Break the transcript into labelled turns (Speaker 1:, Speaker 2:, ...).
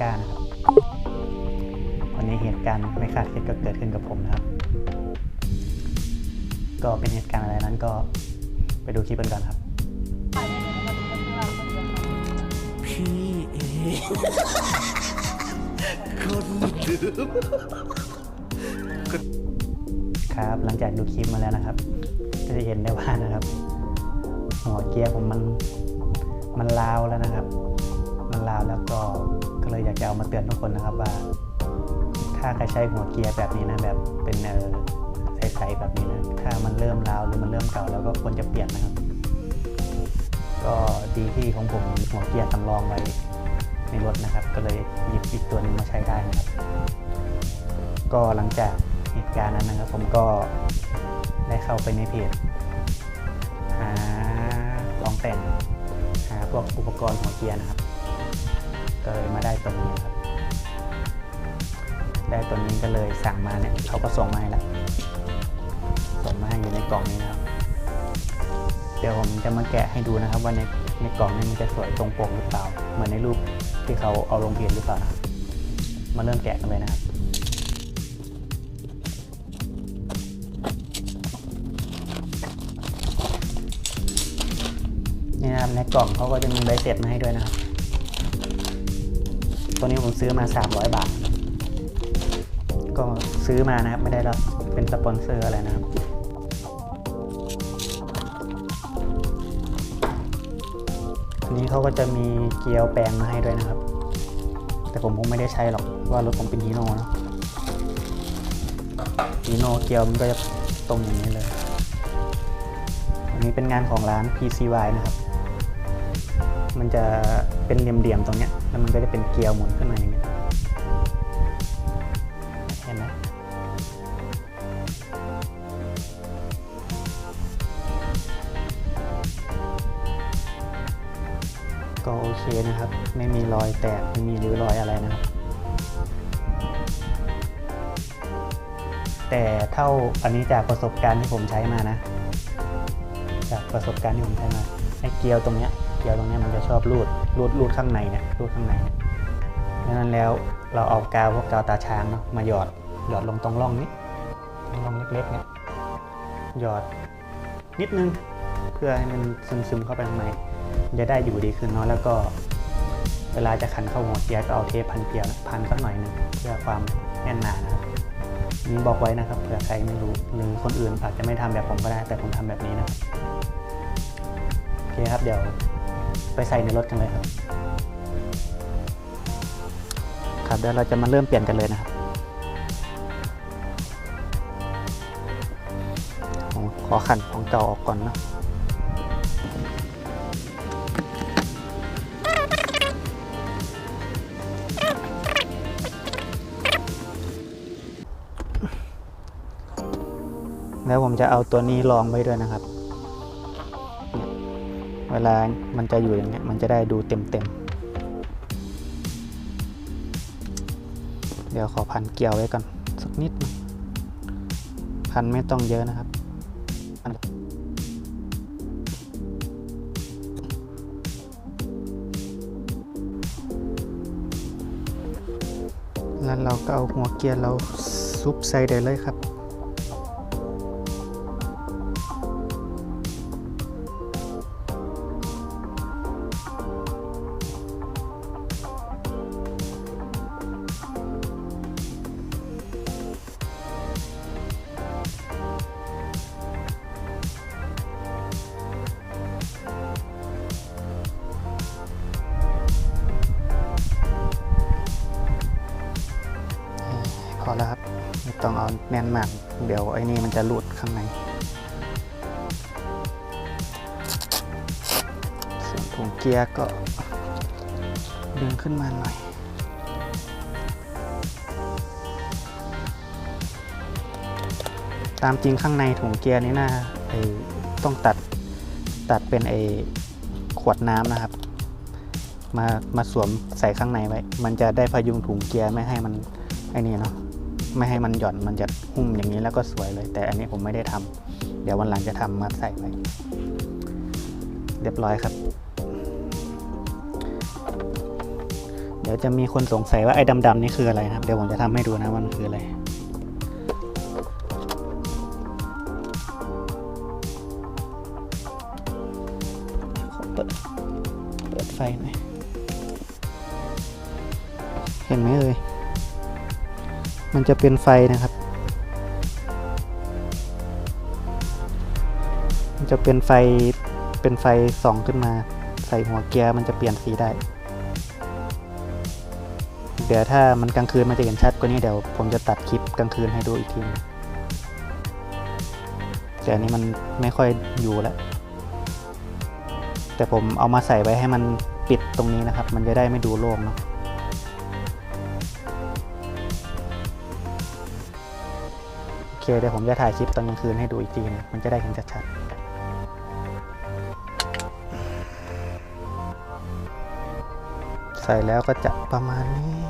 Speaker 1: กล้านะครับ วันนี้เหตุการณ์ไม่คาดคิดก็เกิดขึ้นกับผมนะครับ ก็เป็นเหตุการณ์อะไรนั้นก็ไปดูคลิปกันก่อนครับ
Speaker 2: พี่เองคนดื้อ
Speaker 1: ครับหลังจากดูคลิปมาแล้วนะครับ ก็จะเห็นได้ว่านะครับ หัวเกียร์ผมมันมันลาวแล้วนะครับ จะเอามาเตือนทุกคนนะครับว่า ถ้าใครใช้หัวเกียร์แบบนี้นะแบบเป็นเออใสๆแบบนี้นะถ้ามันเริ่มลาวหรือมันเริ่มเก่าแล้วก็ควรจะเปลี่ยนนะครับ ก็ดีที่ของผมหัวเกียร์สำรองไว้ในรถนะครับ ก็เลยหยิบอีกตัวหนึงมาใช้ได้นะครับ ก็หลังจากเหตุการณ์นั้นนะครับ ผมก็ได้เข้าไปในเพจหาลองแต่งหาพวกอุปกรณ์หัวเกียร์นะครับ ก็เลยมาได้ตัวนี้ครับ ได้ตัวนี้ก็เลยสั่งมาเนี่ยเขาก็ส่งมาให้แล้วส่งมาให้อยู่ในกล่องนี้ครับ เดี๋ยวผมจะมาแกะให้ดูนะครับว่าในในกล่องนี้มันจะสวยตรงปกหรือเปล่า เหมือนในรูปที่เขาเอาลงเพจหรือเปล่านะมาเริ่มแกะกันเลยนะครับนี่นะครับในกล่องเขาก็จะมีใบเสร็จมาให้ด้วยนะครับ ตัวนี้ผมซื้อมา 300 บาท ก็ซื้อมานะครับ ไม่ได้รับเป็นสปอนเซอร์อะไรนะครับ อันนี้เขาก็จะมีเกลียวแปลงมาให้ด้วยนะครับ แต่ผมคงไม่ได้ใช้หรอกว่ารถผมเป็นฮีโน่นะฮีโน่เกลียวมันก็จะตรงอย่างนี้เลย อันนี้เป็นงานของร้าน PCY นะครับ มันจะเป็นเหลี่ยมๆตรงเนี้ย แล้วมันก็จะเป็นเกลียวหมุนขึ้นมาอย่างเงี้เห็นไหมก็โอเคนะครับ ไม่มีรอยแตก ไม่มีริ้วรอยอะไรนะครับ แต่เท่าอันนี้จากประสบการณ์ที่ผมใช้มานะ จากประสบการณ์ที่ผมใช้มาไอ้เกลียวตรงเนี้ย เกลียวตรงนี้มันจะชอบรูดรูดรูดข้างในเนี่ยรูดข้างในดังนั้นแล้วเราเอากาวพวกกาวตาช้างเนาะมาหยอดหยอดลงตรงร่องนี้ตรงร่องเล็กๆเนี่ยหยอดนิดนึงเพื่อให้มันซึมๆเข้าไปข้างในมันจะได้อยู่ดีขึ้นเนาะแล้วก็เวลาจะขันเข้าหัวเกียร์ก็เอาเทปพันเกลียวพันสักหน่อยหนึงเพื่อความแน่นหนานะครับนี่บอกไว้นะครับเผื่อใครไม่รู้หรือคนอื่นอาจจะไม่ทำแบบผมก็ได้แต่ผมทำแบบนี้นะครับโอเคครับเดี๋ยว ไปใส่ในรถกันเลยครับ ครับเดี๋ยวเราจะมาเริ่มเปลี่ยนกันเลยนะครับผมขอขันของเก่าออกก่อนนะแล้วผมจะเอาตัวนี้ลองไว้ด้วยนะครับ เวลามันจะอยู่อย่างเงี้ยมันจะได้ดูเต็มเต็มเดี๋ยวขอพันเกี่ยวไว้ก่อนสักนิดหนึงพันไม่ต้องเยอะนะครับแล้วเราก็เอาหัวเกียร์เราซุปใส่ได้เลยครับ อแล้วครับไม่ต้องเอาแน่นมาก เดี๋ยวไอ้นี่มันจะหลุดข้างในส่วนถุงเกียร์ก็ดึงขึ้นมาหน่อยตามจริงข้างในถุงเกียร์นี่น่าไอต้องตัดตัดเป็นไอ้ขวดน้ำนะครับ มามาสวมใส่ข้างในไว้ มันจะได้พยุงถุงเกียร์ไม่ให้มันไอ้นี่เนาะ ไม่ให้มันหย่อนมันจะหุ้มอย่างนี้แล้วก็สวยเลย แต่อันนี้ผมไม่ได้ทำเดี๋ยววันหลังจะทำมาใส่ไว้เรียบร้อยครับ เดี๋ยวจะมีคนสงสัยว่าไอ้ดำๆนี่คืออะไรนะครับ เดี๋ยวผมจะทำให้ดูนะว่ามันคืออะไรขอเปิดเปิดไฟหน่อยเห็นไหมเอ่ย มันจะเป็นไฟนะครับ มันจะเป็นไฟเป็นไฟส่องขึ้นมา ใส่หัวเกียร์มันจะเปลี่ยนสีได้ เดี๋ยวถ้ามันกลางคืนมันจะเห็นชัดกว่านี้เดี๋ยวผมจะตัดคลิปกลางคืนให้ดูอีกทีนึงแต่อันนี้มันไม่ค่อยอยู่แล้ว แต่ผมเอามาใส่ไว้ให้มันปิดตรงนี้นะครับ มันจะได้ไม่ดูโล่งเนาะ เดี๋ยวผมจะถ่ายคลิปตอนกลางคืนให้ดูอีกทีนึงมันจะได้เห็นชัดๆใส่แล้วก็จะประมาณนี้